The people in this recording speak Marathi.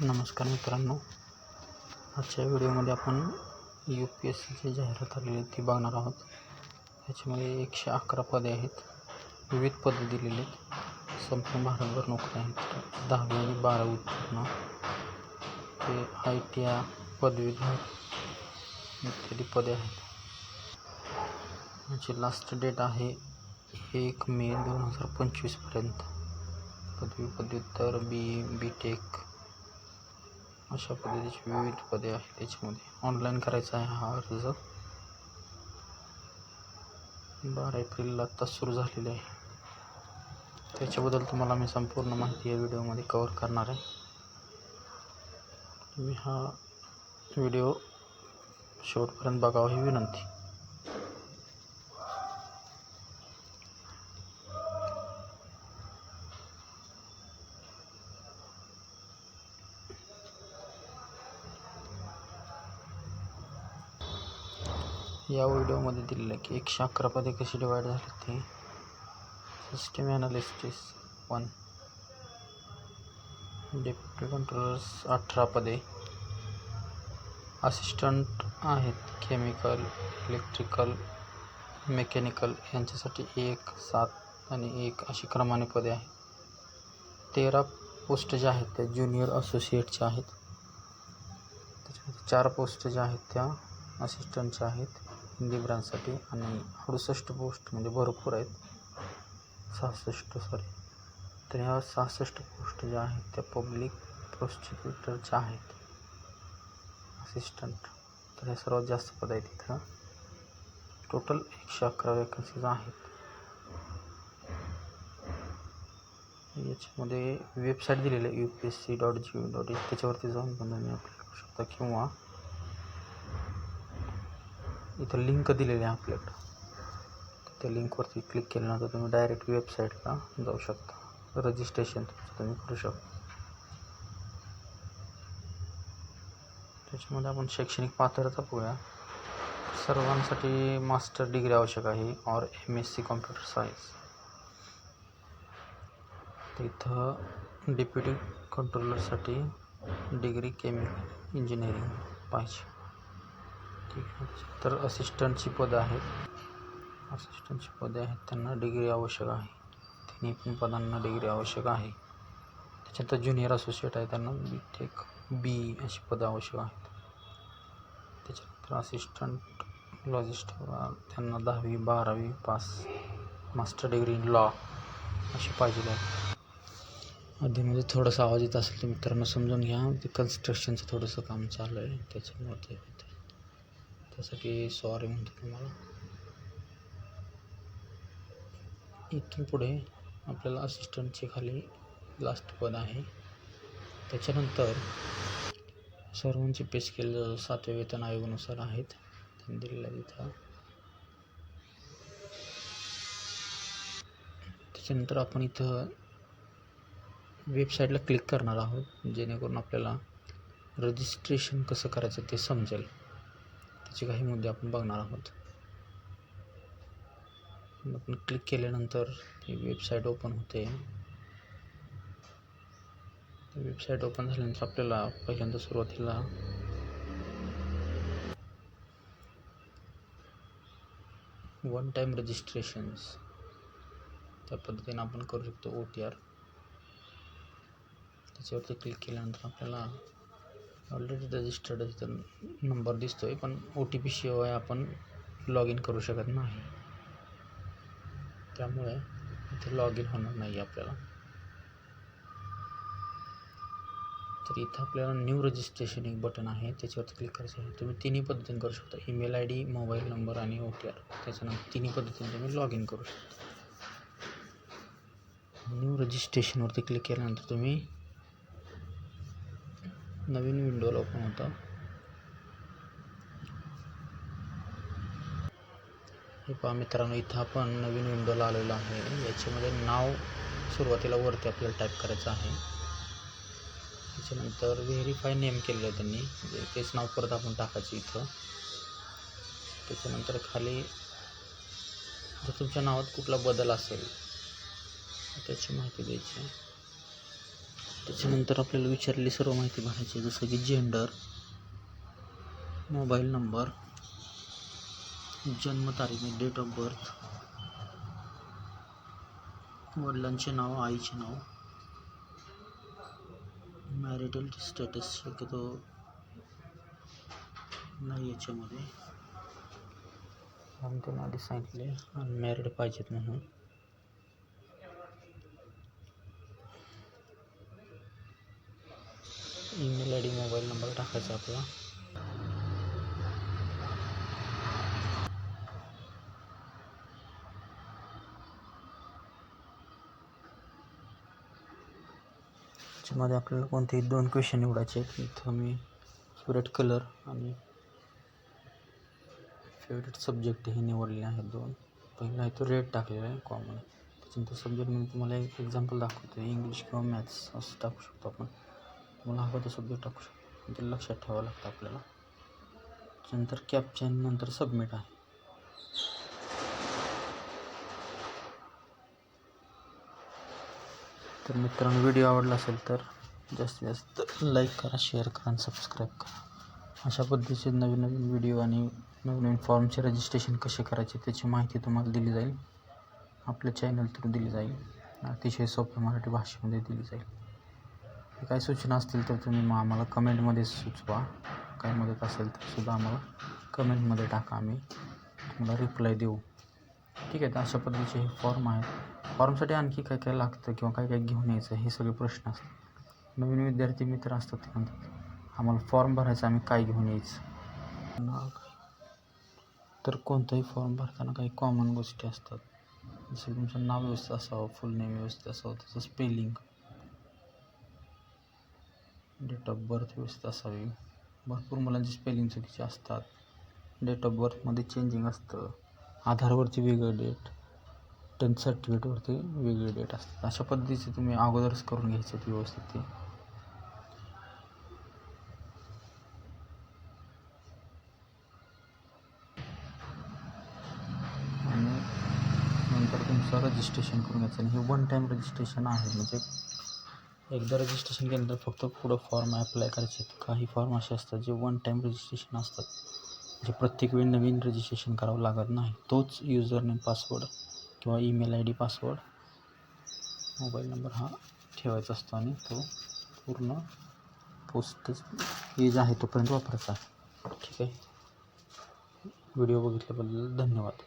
नमस्कार मित्रांनो. आजच्या व्हिडिओमध्ये आपण यू पी एस सीची जाहिरात आलेली आहे ती बघणार आहोत. त्याच्यामध्ये एकशे अकरा पदे आहेत. विविध पदे दिलेली आहेत. संपूर्ण भारतभर नोकऱ्या आहेत. दहावी आणि बारावी उत्तीर्ण. ते आय टी आय पदवीधर इत्यादी पदे आहेत. याची लास्ट डेट आहे एक मे दोन हजार पंचवीसपर्यंत पदवी पदव्युत्तर बी बी टेक अशा पद्धतीची विविध पदे आहेत त्याच्यामध्ये. ऑनलाईन करायचा आहे हा अर्ज. बारा एप्रिलला आत्ताच सुरू झालेले आहे. त्याच्याबद्दल तुम्हाला मी संपूर्ण माहिती या व्हिडिओमध्ये कवर करणार आहे. तुम्ही हा व्हिडिओ शेवटपर्यंत बघावा ही विनंती. या व्हिडिओमध्ये दिलेलं आहे की एकशे अकरा पदे कशी डिवाईड झाली ते. System analysts one. Deputy controllers अठरा पदे. असिस्टंट आहेत केमिकल इलेक्ट्रिकल मेकॅनिकल यांच्यासाठी एक सात आणि एक अशी क्रमाने पदे आहेत. तेरा पोस्ट ज्या आहेत त्या ज्युनियर असोसिएटच्या आहेत. त्याच्यामध्ये चार पोस्ट ज्या आहेत त्या असिस्टंटच्या आहेत. हिंदी ब्रांचसाठी आणि अडुसष्ट पोस्ट म्हणजे भरपूर आहेत. सहासष्ट सॉरी तर ह्या सहासष्ट पोस्ट ज्या आहेत त्या पब्लिक प्रोसिक्युटरच्या आहेत. असिस्टंट तर हे सर्वात जास्त पद आहेत इथं. टोटल एकशे अकरा वॅकन्सीज आहेत. याच्यामध्ये वेबसाईट दिलेली आहे U P S C dot G O dot in त्याच्यावरती जाऊन पण तुम्ही अप्लाय करू शकता किंवा इथं लिंक दिलेली आहे आपल्याकडं. त्या लिंकवरती क्लिक केल्यानंतर तुम्ही डायरेक्ट वेबसाईटला जाऊ शकता. रजिस्ट्रेशन तुम्ही करू शकता. त्याच्यामध्ये आपण शैक्षणिक पात्रता बघूया. सर्वांसाठी मास्टर डिग्री आवश्यक आहे और M S C computer science तिथं इथं डेप्युटी कंट्रोलरसाठी डिग्री केमिकल इंजिनिअरिंग पाहिजे. तर असिस्टंटची पदं आहेत. असिस्टंटची पदे आहेत त्यांना डिग्री आवश्यक आहे. तिन्ही पण पदांना डिग्री आवश्यक आहे. त्याच्यानंतर ज्युनियर असोसिएट आहे त्यांना बी टेक बी अशी पदं आवश्यक आहेत. त्याच्यानंतर असिस्टंट लॉजिस्ट त्यांना दहावी बारावी pass master degree in law अशी पाहिजे आहे. आधीमध्ये थोडासा आवाज येत असेल तर मित्रांनो समजून घ्या. ते कन्स्ट्रक्शनचं थोडंसं काम चालू आहे. त्याच्यामुळे ते त्यासाठी सॉरी म्हणतो तुम्हाला. इथून पुढे आपल्याला असिस्टंटचे खाली लास्ट पद आहे. त्याच्यानंतर सर्वांचे पे स्केल सातव्या वेतन आयोगानुसार आहेत. त्यांनी दिलेलं तिथं त्याच्यानंतर आपण इथं वेबसाईटला क्लिक करणार आहोत जेणेकरून आपल्याला रजिस्ट्रेशन कसं करायचं ते समजेल. त्याचे काही मुद्दे आपण बघणार आहोत. आपण क्लिक केल्यानंतर ती वेबसाईट ओपन होते. वेबसाईट ओपन झाल्यानंतर आपल्याला पहिल्यांदा सुरुवातीला वन टाईम रजिस्ट्रेशन्स त्या पद्धतीने आपण करू शकतो ओ टी आर त्याच्यावरती क्लिक केल्यानंतर आपल्याला ऑलरेडी रजिस्टर्ड इथं नंबर दिसतो आहे पण ओ टी पी शिवाय आपण लॉग इन करू शकत नाही. त्यामुळे इथे लॉग इन होणार नाही आपल्याला. तर इथं आपल्याला न्यू रजिस्ट्रेशन एक बटन आहे त्याच्यावरती क्लिक करायचं आहे. तुम्ही तिन्ही पद्धतीने करू शकता. Email I D mobile number आणि ओ टी आर त्याच्यानंतर तिन्ही पद्धतीने तुम्ही लॉग इन करू शकता. न्यू रजिस्ट्रेशनवरती क्लिक केल्यानंतर तुम्ही नवीन विंडोला ओपन होतं. हे पहा मित्रांनो इथं आपण नवीन विंडोला आलेलो आहे. याच्यामध्ये नाव सुरुवातीला वरती आपल्याला टाईप करायचं आहे. त्याच्यानंतर व्हेरीफाय नेम केलेलं आहे त्यांनी. म्हणजे तेच नाव परत आपण टाकायचं इथं. त्याच्यानंतर खाली जर तुमच्या नावात कुठला बदल असेल त्याची माहिती द्यायची त्याच्यानंतर आपल्याला विचारलेली सर्व माहिती भरायची जसं की जेंडर मोबाईल नंबर जन्मतारीख डेट ऑफ बर्थ वडिलांचे नाव आईचे नाव मॅरिटल स्टेटस शक्यतो नाही याच्यामध्ये. आम्ही आधी सांगितले अनमॅरिड पाहिजेत म्हणून. Email I D mobile number टाकायचा आपला. त्याच्यामध्ये आपल्याला कोणतेही दोन क्वेश्चन निवडायचे आहेत. इथं मी फेवरेट कलर आणि फेवरेट सब्जेक्ट हे निवडले आहेत दोन. पहिला आहे तो रेड टाकलेला आहे कॉमन त्याच्यानंतर सब्जेक्ट मी तुम्हाला एक एक्झाम्पल दाखवतो इंग्लिश किंवा मॅथ्स असं टाकू शकतो आपण. तुम्हाला हवं तो सब्जेक्ट टाकू शकतो. ते लक्षात ठेवावं लागतं आपल्याला. नंतर कॅप्चन नंतर सबमिट आहे. तर मित्रांनो व्हिडिओ आवडला असेल तर जास्तीत जास्त लाईक करा शेअर करा आणि सबस्क्राईब करा. अशा पद्धतीचे नवीन नवीन व्हिडिओ आणि नवीन नवीन फॉर्मचे रजिस्ट्रेशन कसे करायचे त्याची माहिती तुम्हाला दिली जाईल. आपल्या चॅनल थ्रू दिली जाईल. अतिशय सोप्या मराठी भाषेमध्ये दिली जाईल. काही सूचना असतील तर तुम्ही मग आम्हाला कमेंटमध्ये सुचवा. काही मदत असेल तर सुद्धा आम्हाला कमेंटमध्ये टाका आम्ही. तुम्हाला रिप्लाय देऊ. ठीक आहे तर अशा पद्धतीचे हे फॉर्म आहेत. फॉर्मसाठी आणखी काय काय लागतं किंवा काय काय घेऊन यायचं हे सगळे प्रश्न असतात. नवीन विद्यार्थी मित्र असतात ते म्हणतात आम्हाला फॉर्म भरायचा आम्ही काय घेऊन यायचं? तर कोणताही फॉर्म भरताना काही कॉमन गोष्टी असतात. जसं तुमचं नाव व्यवस्थित असावं फुल नेम व्यवस्थित असावं त्याचं स्पेलिंग डेट ऑफ बर्थ व्यवस्थित असावी. भरपूर मुलांची स्पेलिंग चुकीचे असतात. डेट ऑफ बर्थमध्ये चेंजिंग असतं. आधारवरती वेगळं डेट टेन्थ सर्टिफिकेटवरती वेगळी डेट असतात. अशा पद्धतीचे तुम्ही अगोदरच करून घ्यायचं व्यवस्थित ते. आणि नंतर तुमचं रजिस्ट्रेशन करून घ्यायचं. आणि हे वन टाईम रजिस्ट्रेशन आहे. म्हणजे एकदा रजिस्ट्रेशन केल्यानंतर फक्त पुढं फॉर्म अप्लाय करायचे आहेत. काही फॉर्म असे असतात जे वन टाईम रजिस्ट्रेशन असतात. जे प्रत्येक वेळी नवीन रजिस्ट्रेशन करावं लागत नाही. तोच युजर नेम पासवर्ड किंवा email I D password mobile number हा ठेवायचा असतो आणि तो पूर्ण पोस्ट एज आहे तोपर्यंत वापरायचा. ठीक आहे. व्हिडिओ बघितल्याबद्दल धन्यवाद.